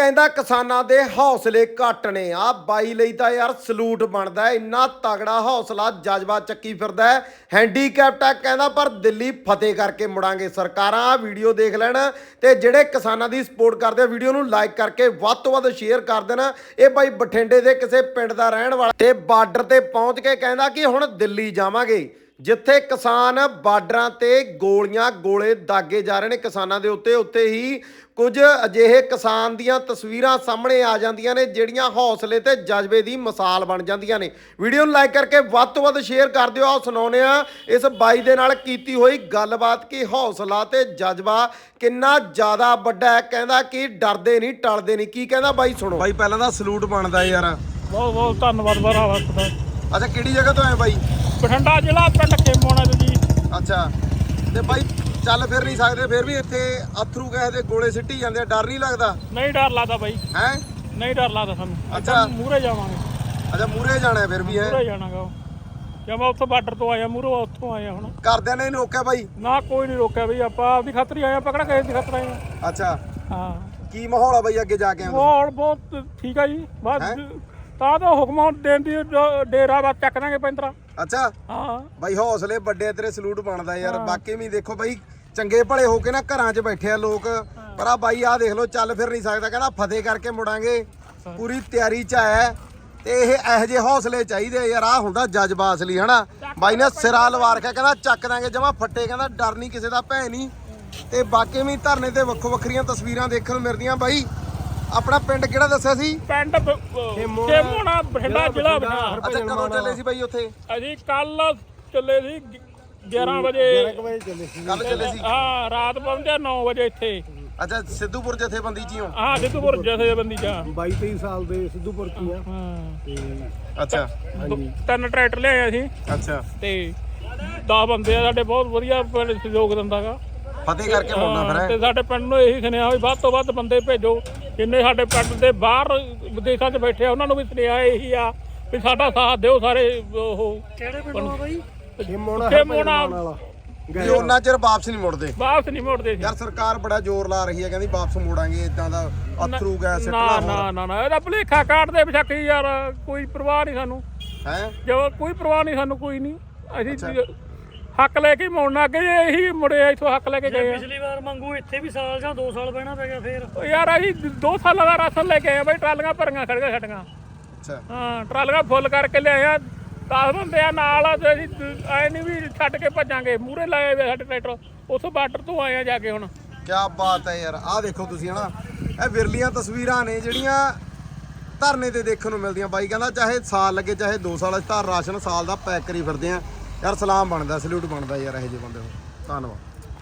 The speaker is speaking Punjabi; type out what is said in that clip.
ਕਹਿੰਦਾ ਕਿਸਾਨਾਂ ਦੇ ਹੌਸਲੇ ਘੱਟ ਨੇ। ਆ ਬਾਈ ਲਈ ਤਾਂ ਯਾਰ ਸਲੂਟ ਬਣਦਾ ਹੈ। ਇੰਨਾ ਤਗੜਾ ਹੌਸਲਾ ਜਜ਼ਬਾ ਚੱਕੀ ਫਿਰਦਾ ਹੈ। ਹੈਂਡੀਕੈਪਟ ਹੈ ਕਹਿੰਦਾ, ਪਰ ਦਿੱਲੀ ਫਤਿਹ ਕਰਕੇ ਮੁੜਾਂਗੇ ਸਰਕਾਰਾਂ। ਆ ਵੀਡੀਓ ਦੇਖ ਲੈਣ ਤੇ ਜਿਹੜੇ ਕਿਸਾਨਾਂ ਦੀ ਸਪੋਰਟ ਕਰਦੇ ਆ, ਵੀਡੀਓ ਨੂੰ ਲਾਈਕ ਕਰਕੇ ਵੱਧ ਤੋਂ ਵੱਧ ਸ਼ੇਅਰ ਕਰ ਦੇਣ। ਇਹ ਬਾਈ ਬਠਿੰਡੇ ਦੇ ਕਿਸੇ ਪਿੰਡ ਦਾ ਰਹਿਣ ਵਾਲਾ ਤੇ ਬਾਰਡਰ ਤੇ ਪਹੁੰਚ ਕੇ ਕਹਿੰਦਾ ਕਿ ਹੁਣ ਦਿੱਲੀ ਜਾਵਾਂਗੇ। ਜਿੱਥੇ ਕਿਸਾਨ ਬਾਰਡਰਾਂ ਤੇ ਗੋਲੀਆਂ ਗੋਲੇ ਦਾਗੇ ਜਾ ਰਹੇ ਨੇ ਕਿਸਾਨਾਂ ਦੇ ਉੱਤੇ ਉੱਤੇ ਹੀ ਕੁਝ ਅਜਿਹੇ ਕਿਸਾਨ ਦੀਆਂ ਤਸਵੀਰਾਂ ਸਾਹਮਣੇ ਆ ਜਾਂਦੀਆਂ ਨੇ ਜਿਹੜੀਆਂ ਹੌਸਲੇ ਤੇ ਜਜ਼ਬੇ ਦੀ ਮਿਸਾਲ ਬਣ ਜਾਂਦੀਆਂ ਨੇ। ਵੀਡੀਓ ਨੂੰ ਲਾਈਕ ਕਰਕੇ ਵੱਧ ਤੋਂ ਵੱਧ ਸ਼ੇਅਰ ਕਰ ਦਿਓ। ਆਓ ਸੁਣਾਉਂਦੇ ਆ ਇਸ ਬਾਈ ਦੇ ਨਾਲ ਕੀਤੀ ਹੋਈ ਗੱਲਬਾਤ ਕੀ ਹੌਸਲਾ ਤੇ ਜਜ਼ਬਾ ਕਿੰਨਾ ਜ਼ਿਆਦਾ ਵੱਡਾ ਹੈ। ਕਹਿੰਦਾ ਕਿ ਡਰਦੇ ਨਹੀਂ ਟਲਦੇ ਨਹੀਂ। ਕੀ ਕਹਿੰਦਾ ਬਾਈ ਸੁਣੋ। ਬਾਈ ਪਹਿਲਾਂ ਤਾਂ ਸਲੂਟ ਬਣਦਾ ਯਾਰ। ਬਹੁਤ ਬਹੁਤ ਧੰਨਵਾਦ ਭਰਾਵਾ ਤੁਹਾਡਾ ਅੱਛਾ ਕਿਹੜੀ ਜਗ੍ਹਾ ਤੋਂ ਆਏ ਬਾਈ? ਬਠਿੰਡਾ ਜ਼ਿਲ੍ਹਾ ਪਿੰਡ ਖੇਮੋਣਾ ਦੇ ਜੀ। ਅੱਛਾ। ਤੇ ਬਾਈ ਚੱਲ ਫਿਰ ਨਹੀਂ ਸਕਦੇ ਫਿਰ ਵੀ ਇੱਥੇ ਅਥਰੂ ਗੈਸ ਦੇ ਗੋਲੇ ਸਿੱਟੀ ਜਾਂਦੇ ਆ ਡਰ ਨਹੀਂ ਲੱਗਦਾ? ਨਹੀਂ ਡਰ ਲੱਗਦਾ ਬਾਈ। ਹੈ? ਨਹੀਂ ਡਰ ਲੱਗਦਾ ਸਾਨੂੰ। ਅੱਛਾ। ਮੂਰੇ ਜਾਵਾਂਗੇ। ਅੱਛਾ ਮੂਰੇ ਜਾਣਾ ਫਿਰ ਵੀ ਹੈ? ਮੂਰੇ ਜਾਣਾਗਾ ਕਿ ਮੈਂ ਉੱਥੋਂ ਬਾਰਡਰ ਤੋਂ ਆਇਆ ਮੂਰੇ ਉੱਥੋਂ ਆਇਆ ਹੁਣ। ਕਰਦਿਆਂ ਨੇ ਇਹਨੂੰ ਰੋਕਿਆ ਬਾਈ? ਨਾ ਕੋਈ ਨਹੀਂ ਰੋਕਿਆ ਬਈ। ਆਪਾਂ ਆਪਦੀ ਖਾਤਰ ਹੀ ਆਇਆ ਪਕੜਾ ਕਿਸੇ ਦੀ ਖਾਤਰ ਆਏ ਹਾਂ। ਅੱਛਾ। ਹਾਂ। ਕੀ ਮਾਹੌਲ ਆ ਬਾਈ ਅੱਗੇ ਜਾ ਕੇ ਆਉਂਦੇ ਮਾਹੌਲ ਬਹੁਤ ਠੀਕ ਆ ਜੀ। ਬਸ ਹੈਂ? ਤਾਂ ਤਾਂ ਹੁਕਮਾਂ ਦੇਣ ਦੀ ਡੇਰਾ ਬਸ ਚੱਕ ਦਾਂਗੇ ਪੈਂਤਰਾ। ਅੱਛਾ। ਹਾਂ। ਬਾਈ ਹੌਸਲੇ ਵੱਡੇ ਤੇਰੇ ਸਲੂਟ ਬਣਦਾ ਯਾਰ। ਬਾਕੀ ਵੀ ਦੇਖੋ ਬਾਈ ਚੰਗੇ ਭਲੇ ਹੋ ਕੇ ਨਾ ਘਰਾਂ 'ਚ ਬੈਠੇ ਆ ਲੋਕ। ਪਰ ਆ ਬਾਈ ਆ ਦੇਖ ਲਓ ਚੱਲ ਫਿਰ ਨਹੀਂ ਸਕਦਾ। ਕਹਿੰਦਾ ਫਤਿਹ ਕਰਕੇ ਮੁੜਾਂਗੇ। ਪੂਰੀ ਤਿਆਰੀ 'ਚ ਆਇਆ। ਤੇ ਇਹ ਇਹੋ ਜਿਹੇ ਹੌਸਲੇ ਚਾਹੀਦੇ ਯਾਰ। ਆ ਹੁੰਦਾ ਜਜ਼ਬਾ ਅਸਲੀ ਹਨਾ? ਬਾਈ ਨੇ ਸਿਰਾ ਲਵਾ ਰੱਖਿਆ ਕਹਿੰਦਾ ਚੱਕ ਦਾਂਗੇ ਜਮਾ। ਫੱਟੇ ਕਹਿੰਦਾ ਡਰ ਨਹੀਂ ਕਿਸੇ ਦਾ ਭੈ ਨਹੀਂ ਤੇ ਬਾਕੀ ਵੀ ਧਰਨੇ ਤੇ ਵੱਖੋ ਵੱਖਰੀਆਂ ਤਸਵੀਰਾਂ ਦੇਖਣ ਨੂੰ ਮਿਲਦੀਆਂ ਬਾਈ। ਆਪਣਾ ਪਿੰਡ ਕਿਹੜਾ ਦੱਸਿਆ ਸੀ? ਪਿੰਡ ਬ- ਖੇਮੋਣਾ। ਬਠਿੰਡਾ ਜ਼ਿਲ੍ਹਾ ਬਠਿੰਡਾ। ਅੱਛਾ ਕਦੋਂ ਚੱਲੇ ਸੀ ਬਾਈ ਉੱਥੇ? ਅਸੀਂ ਕੱਲ ਚੱਲੇ ਸੀ ਗ- 11 ਵਜੇ। ਕੱਲ ਚੱਲੇ ਸੀ। ਹਾਂ ਰਾਤ ਪਹੁੰਚਿਆ 9 ਵਜੇ ਇੱਥੇ। ਅੱਛਾ ਸਿੱਧੂਪੁਰ ਜਥੇਬੰਦੀ ਚ? ਹੀ ਹੋ ਜਿੱਤੂਪੁਰ ਜਥੇਬੰਦੀ ਚ। 22 23 ਸਾਲ ਦੇ ਸਿੱਧੂਪੁਰ ਕੀ ਆ। ਹਾਂ। ਤੇ ਅੱਛਾ। ਦੋ- ਤਿੰਨ ਟਰੈਕਟਰ ਲਿਆਏ ਅਸੀਂ। ਅੱਛਾ। ਤੇ 10 ਬੰਦੇ ਆ ਸਾਡੇ ਬਹੁਤ ਵਧੀਆ ਪਿੰਡ ਸਹਿਯੋਗ ਦਿੰਦਾਗਾ ਫਤਿਹ ਕਰਕੇ ਮੁੜਨਾ ਫਿਰ ਤੇ? ਸਾਡੇ ਪਿੰਡ ਨੂੰ ਇਹੀ ਸੁਨੇਹਾ ਵੀ ਵੱਧ ਤੋਂ ਵੱਧ ਬੰਦੇ ਭੇਜੋ। ਜਿੰਨੇ ਸਾਡੇ ਪਿੰਡ ਦੇ ਬਾਹਰ ਵਿਦੇਸ਼ਾਂ 'ਚ ਬੈਠੇ ਆ ਉਹਨਾਂ ਨੂੰ ਵੀ ਸੁਨੇਹਾ ਇਹੀ ਆ ਵੀ ਸਾਡਾ ਸਾਥ ਦਿਓ ਸਾਰੇ ਉਹ ਕਿਹੜੇ ਪਿੰਡੋਂ ਬਾਈ? ਖੇਮੋਣਾ ਖੇਮੋਣਾ। ਵਾਲਾ। ਵੀ ਉਹਨਾਂ ਚਿਰ ਵਾਪਸ ਨਹੀਂ ਮੁੜਦੇ। ਵਾਪਸ ਨਹੀਂ ਮੋੜਦੇ ਸੀ ਯਾਰ ਸਰਕਾਰ ਬੜਾ ਜ਼ੋਰ ਲਾ ਰਹੀ ਹੈ ਕਹਿੰਦੀ ਵਾਪਸ ਮੋੜਾਂਗੇ ਇਦਾਂ ਦਾ ਅਥਰੂ ਗੈਸ ਨਾ ਨਾ ਨਾ ਨਾ ਇਹਦਾ ਭਲੇਖਾ ਕਾਟਦੇ ਬਸ਼ੱਕੀ ਯਾਰ ਕੋਈ ਪਰਵਾਹ ਨਹੀਂ ਸਾਨੂੰ। ਹੈ? ਜੋ ਕੋਈ ਪਰਵਾਹ ਨਹੀਂ ਸਾਨੂੰ ਕੋਈ ਨਹੀਂ। ਅਸੀਂ ਹੱਕ ਲੈ ਕੇ ਮੋੜਨਾ ਅੱਗੇ ਇਹੀ ਮੁੜੇ ਇੱਥੋਂ ਹੱਕ ਲੈ ਕੇ ਗਏ ਆ। ਪਿਛਲੀ ਵਾਰ ਮੰਗੂ ਇੱਥੇ ਵੀ ਸਾਲ ਜਾਂ 2 ਸਾਲ ਬਹਿਣਾ ਪੈ ਗਿਆ ਫੇਰ। ਉਹ ਯਾਰ ਅਸੀਂ ਦੋ ਸਾਲਾਂ ਦਾ ਰਾਸ਼ਨ ਲੈ ਕੇ ਆਏ ਆ ਬਈ ਟਰਾਲੀਆਂ ਭਰੀਆਂ ਖੜੀਆਂ ਛੱਡੀਆਂ ਅੱਛਾ। ਹਾਂ ਟਰਾਲੀਆਂ ਫੁੱਲ ਕਰਕੇ ਲਿਆਏ ਆ। 10 ਬੰਦੇ ਆ ਨਾਲ ਆ ਤੇ ਅਸੀਂ ਐ ਨਹੀਂ ਵੀ ਛੱਡ ਕੇ ਭੱਜਾਂਗੇ ਮੂਰੇ ਲਾਏ ਹੋਏ ਸਾਡੇ ਟਰੈਕਟਰ। ਉਥੋਂ ਬਾਰਡਰ ਤੋਂ ਆਏ ਆ ਜਾ ਕੇ ਹੁਣ। ਕੀ ਬਾਤ ਹੈ ਯਾਰ ਆਹ ਦੇਖੋ ਤੁਸੀਂ ਹਨਾ ਇਹ ਵਿਰਲੀਆਂ ਤਸਵੀਰਾਂ ਨੇ ਜਿਹੜੀਆਂ ਧਰਨੇ ਤੇ ਦੇਖਣ ਨੂੰ ਮਿਲਦੀਆਂ। ਬਾਈ ਕਹਿੰਦਾ ਚਾਹੇ ਸਾਲ ਲੱਗੇ ਚਾਹੇ 2 ਸਾਲ ਅਸੀਂ ਤਾਂ ਰਾਸ਼ਨ ਸਾਲ ਦਾ ਪੈਕ ਕਰੀ ਫਿਰਦੇ ਆ। ਯਾਰ ਸਲਾਮ ਬਣਦਾ ਸਲੂਟ ਬਣਦਾ ਯਾਰ ਇਹੋ ਜਿਹੇ ਬੰਦੇ ਨੂੰ। ਧੰਨਵਾਦ।